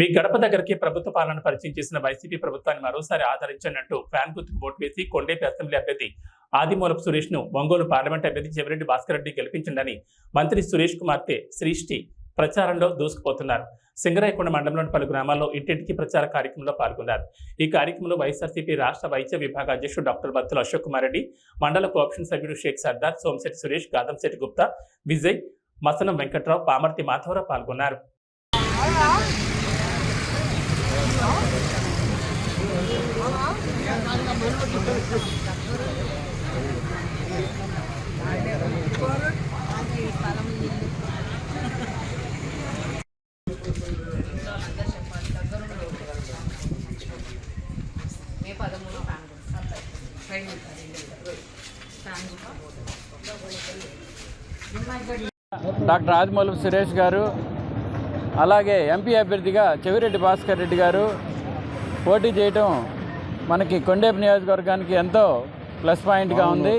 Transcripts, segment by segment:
మీ గడప దగ్గరికి ప్రభుత్వ పాలన పరిచయం చేసిన వైసీపీ ప్రభుత్వాన్ని మరోసారి ఆదరించనున్నట్టు ఫ్యాన్ గుర్తుకు ఓటు వేసి కొండేపి అసెంబ్లీ అభ్యర్థి ఆదిమూలపు సురేష్ను ఒంగోలు పార్లమెంట్ అభ్యర్థి చెవిరెడ్డి భాస్కర్ రెడ్డి గెలిపించండి మంత్రి సురేష్ కుమార్తె శ్రీష్టి ప్రచారంలో దూసుకుపోతున్నారు. సింగరాయకొండ మండలంలోని పలు గ్రామాల్లో ఇంటింటికి ప్రచార కార్యక్రమంలో పాల్గొన్నారు. ఈ కార్యక్రమంలో వైఎస్ఆర్సీపీ రాష్ట్ర వైద్య విభాగ అధ్యక్షుడు డాక్టర్ బత్తుల అశోక్ కుమార్ రెడ్డి మండల కోఆప్షన్ సభ్యుడు షేక్ సర్దార్ సోమశెట్టి సురేష్ గాదంశెట్టి గుప్తా విజయ్ మసనం వెంకట్రావు పామర్తి మాధవరావు పాల్గొన్నారు మే పదమూడు ఫ్యాన్ డాక్టర్ ఆదిమూలపు సురేష్ గారు అలాగే ఎంపీ అభ్యర్థిగా చెవిరెడ్డి భాస్కర్ రెడ్డి గారు పోటీ చేయటం మనకి కొండేపు నియోజకవర్గానికి ఎంతో ప్లస్ పాయింట్గా ఉంది.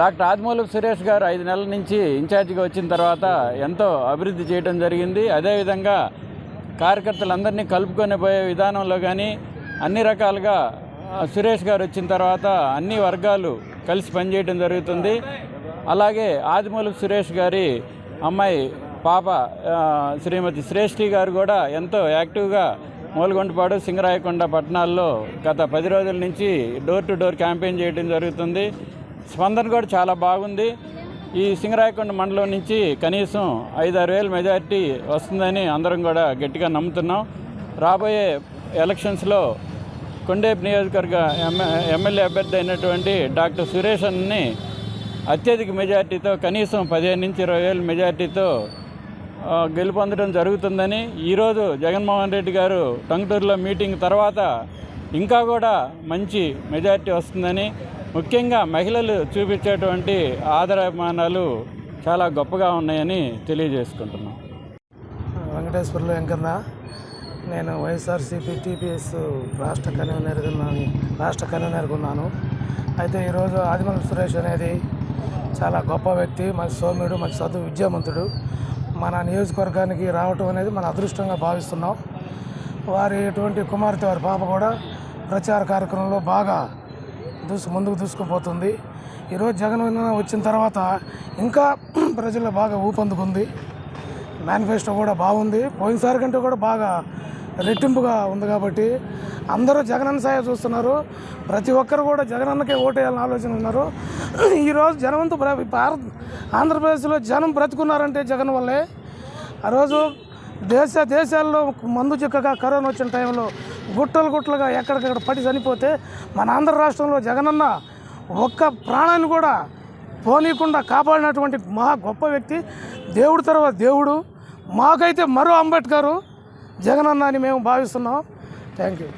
డాక్టర్ ఆదిమూలపు సురేష్ గారు ఐదు నెలల నుంచి ఇన్ఛార్జిగా వచ్చిన తర్వాత ఎంతో అభివృద్ధి చేయడం జరిగింది. అదేవిధంగా కార్యకర్తలందరినీ కలుపుకొని పోయే విధానంలో కానీ అన్ని రకాలుగా సురేష్ గారు వచ్చిన తర్వాత అన్ని వర్గాలు కలిసి పనిచేయడం జరుగుతుంది. అలాగే ఆదిమూలపు సురేష్ గారి అమ్మాయి పాప శ్రీమతి శ్రేష్ఠి గారు కూడా ఎంతో యాక్టివ్గా మూలగొండపాడు సింగరాయకొండ పట్టణాల్లో గత పది రోజుల నుంచి డోర్ టు డోర్ క్యాంపెయిన్ చేయడం జరుగుతుంది. స్పందన కూడా చాలా బాగుంది. ఈ సింగరాయకొండ మండలం నుంచి కనీసం ఐదారు వేల మెజారిటీ వస్తుందని అందరం కూడా గట్టిగా నమ్ముతున్నాం. రాబోయే ఎలక్షన్స్లో కొండేపు నియోజకవర్గ ఎమ్మెల్యే అభ్యర్థి అయినటువంటి డాక్టర్ సురేష్ అన్ని అత్యధిక మెజార్టీతో కనీసం పదిహేను నుంచి ఇరవై వేల మెజార్టీతో గెలుపొందడం జరుగుతుందని ఈరోజు జగన్మోహన్ రెడ్డి గారు టంగుటూరులో మీటింగ్ తర్వాత ఇంకా కూడా మంచి మెజార్టీ వస్తుందని ముఖ్యంగా మహిళలు చూపించేటువంటి ఆదరాభిమానాలు చాలా గొప్పగా ఉన్నాయని తెలియజేసుకుంటున్నాం. వెంకటేశ్వర్లు వెంకన్న నేను వైఎస్ఆర్సీపీ టీపీఎస్ రాష్ట్ర కన్వీనర్గా రాష్ట్ర కన్వీనర్గా ఉన్నాను. అయితే ఈరోజు ఆదిమల సురేష్ అనేది చాలా గొప్ప వ్యక్తి మంచి సోమ్యుడు మంచి చదువు విద్యావంతుడు. మన నియోజకవర్గానికి రావటం అనేది మన అదృష్టంగా భావిస్తున్నాం. వారి ఎటువంటి కుమార్తె వారి పాప కూడా ప్రచార కార్యక్రమంలో బాగా దూసు ముందుకు దూసుకుపోతుంది. ఈరోజు జగన్ వచ్చిన తర్వాత ఇంకా ప్రజల్లో బాగా ఊపందుకుంది మేనిఫెస్టో కూడా బాగుంది. పోయినసారి కంటే కూడా బాగా రెట్టింపుగా ఉంది కాబట్టి అందరూ జగనన్న సాయ చూస్తున్నారు. ప్రతి ఒక్కరు కూడా జగనన్నకే ఓటేయాలని ఆలోచన ఉన్నారు. ఈరోజు జనవంతు భారత్ ఆంధ్రప్రదేశ్లో జనం బ్రతుకున్నారంటే జగన్ వల్లే. ఆ రోజు దేశ దేశాల్లో మందు చిక్కగా కరోనా వచ్చిన టైంలో గుట్టలు గుట్టలుగా ఎక్కడికక్కడ పడి చనిపోతే మన ఆంధ్ర రాష్ట్రంలో జగనన్న ఒక్క ప్రాణాన్ని కూడా పోనీయకుండా కాపాడినటువంటి మహా గొప్ప వ్యక్తి దేవుడి తర్వాత దేవుడు. మాకైతే మరో అంబేద్కరు జగనన్న అని మేము భావిస్తున్నాం. Thank you.